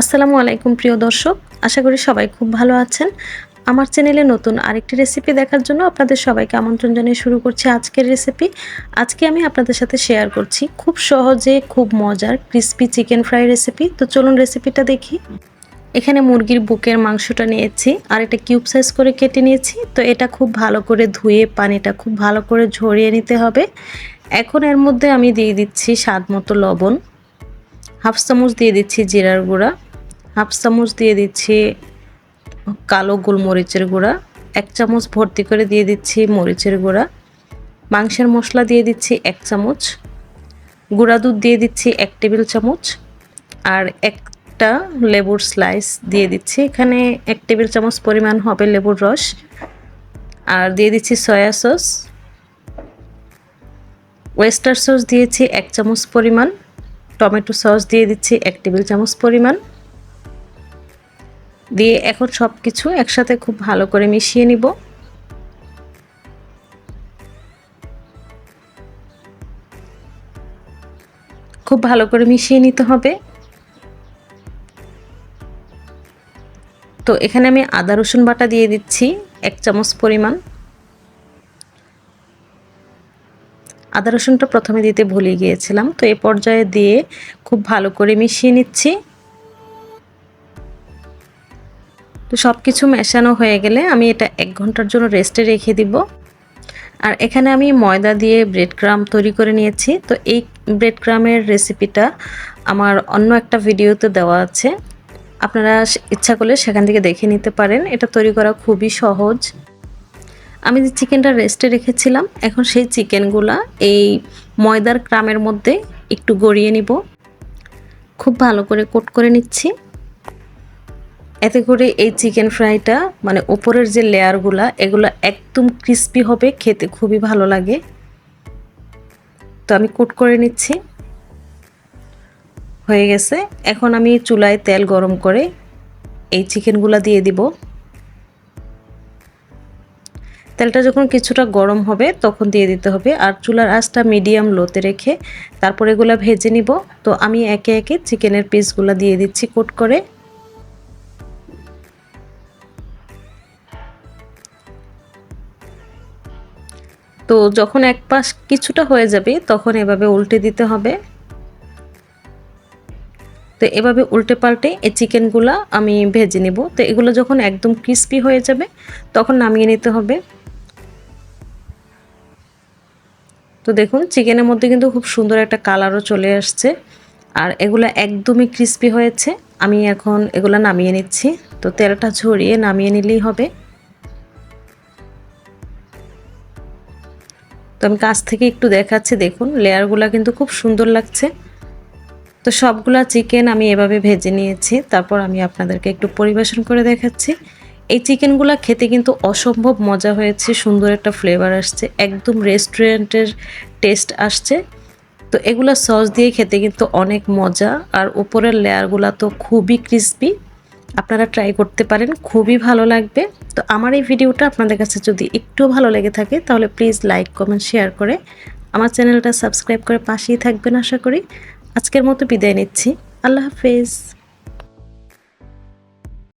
আসসালামু আলাইকুম, প্রিয় দর্শক। আশা করি সবাই খুব ভালো আছেন। আমার চ্যানেলে নতুন আরেকটি রেসিপি দেখার জন্য আপনাদের সবাইকে আমন্ত্রণ জানিয়ে শুরু করছি আজকের রেসিপি। আজকে আমি আপনাদের সাথে শেয়ার করছি খুব সহজে, খুব মজার ক্রিস্পি চিকেন ফ্রাই রেসিপি তো চলুন রেসিপিটা দেখি। এখানে মুরগির বুকের মাংসটা নিয়েছি, আর এটা কিউব সাইজ করে কেটে নিয়েছি। তো এটা খুব ভালো করে ধুয়ে, পানিটা খুব ভালো করে ঝরিয়ে নিতে হবে। এখন এর মধ্যে আমি দিয়ে দিচ্ছি স্বাদ মতো লবণ। হাফ চামচ দিয়ে দিচ্ছি জিরার গুঁড়া। হাফ চামচ দিয়ে দিচ্ছি কালো গোলমরিচের গুঁড়া, এক চামচ ভর্তি করে দিয়ে দিচ্ছি মরিচের গুঁড়া, মাংসের মশলা দিয়ে দিচ্ছি এক চামচ, গুঁড়া দুধ দিয়ে দিচ্ছি এক টেবিল চামচ, আর একটা লেবুর স্লাইস দিয়ে দিচ্ছি। এখানে এক টেবিল চামচ পরিমাণ হবে লেবুর রস, আর দিয়ে দিচ্ছি সয়া সস ওয়েস্টার সস দিয়েছি এক চামচ পরিমাণ, টমেটো সস দিয়ে দিচ্ছি এক টেবিল চামচ পরিমাণ দিয়ে এখন সব কিছু একসাথে খুব ভালো করে মিশিয়ে নিব। খুব ভালো করে মিশিয়ে নিতে হবে। তো এখানে আমি আদা, রসুন বাটা দিয়ে দিচ্ছি, এক চামচ পরিমাণ। আদা, রসুনটা প্রথমে দিতে ভুলে গিয়েছিলাম, তো এ পর্যায়ে দিয়ে খুব ভালো করে মিশিয়ে নিচ্ছি। তো সব কিছু মেশানো হয়ে গেলে আমি এটা এক ঘণ্টার জন্য রেস্টে রেখে দিব। আর এখানে আমি ময়দা দিয়ে ব্রেড ক্রাম তৈরি করে নিয়েছি। তো এই ব্রেড ক্রামের রেসিপিটা আমার অন্য একটা ভিডিওতে দেওয়া আছে। আপনারা ইচ্ছা করলে সেখান থেকে দেখে নিতে পারেন। এটা তৈরি করা খুবই সহজ। আমি যে চিকেনটা রেস্টে রেখেছিলাম, এখন সেই চিকেনগুলা এই ময়দার ক্রামের মধ্যে একটু গড়িয়ে নিব। খুব ভালো করে কোট করে নিচ্ছি। এতে করে এই চিকেন ফ্রাইটা মানে ওপরের যে লেয়ারগুলা এগুলো একদম ক্রিস্পি হবে, খেতে খুবই ভালো লাগে। তো আমি কোট করে নিচ্ছি। হয়ে গেছে। এখন আমি চুলায় তেল গরম করে এই চিকেনগুলা দিয়ে দিব। তেলটা যখন কিছুটা গরম হবে, তখন দিয়ে দিতে হবে। আর চুলার আঁচটা মিডিয়াম লোতে রেখে তারপর এগুলো ভেজে নিব। তো আমি একে একে চিকেনের পিসগুলো দিয়ে দিচ্ছি কোট করে। তো যখন এক পাশ কিছুটা হয়ে যাবে, তখন এভাবে উল্টে দিতে হবে। তো এভাবে উল্টে পাল্টে এই চিকেনগুলো আমি ভেজে নেব। তো এগুলো যখন একদম ক্রিস্পি হয়ে যাবে, তখন নামিয়ে নিতে হবে। তো দেখুন, চিকেনের মধ্যে কিন্তু খুব সুন্দর একটা কালারও চলে আসছে। আর এগুলো একদমই ক্রিস্পি হয়েছে। আমি এখন এগুলো নামিয়ে নিচ্ছি। তো তেলটা ঝরিয়ে নামিয়ে নিলেই হবে। তো আমি কাছ থেকে একটু দেখাচ্ছি, দেখুন, লেয়ারগুলো কিন্তু খুব সুন্দর লাগছে। তো সবগুলা চিকেন আমি এভাবে ভেজে নিয়েছি, তারপর আমি আপনাদেরকে একটু পরিবেশন করে দেখাচ্ছি। এই চিকেনগুলো খেতে কিন্তু অসম্ভব মজা হয়েছে, সুন্দর একটা ফ্লেভার আসছে, একদম রেস্টুরেন্টের টেস্ট আসছে। তো এগুলো সস দিয়ে খেতে কিন্তু অনেক মজা, আর উপরের লেয়ারগুলো তো খুবই ক্রিসপি আপনারা ট্রাই করতে পারেন, খুবই ভালো লাগবে। তো আমার এই ভিডিওটা আপনাদের কাছে যদি একটু ভালো লেগে থাকে, তাহলে প্লিজ লাইক কমেন্ট শেয়ার করে আমার চ্যানেলটা সাবস্ক্রাইব করে পাশেই থাকবেন আশা করি। আজকের মতো বিদায় নিচ্ছি। আল্লাহ হাফেজ।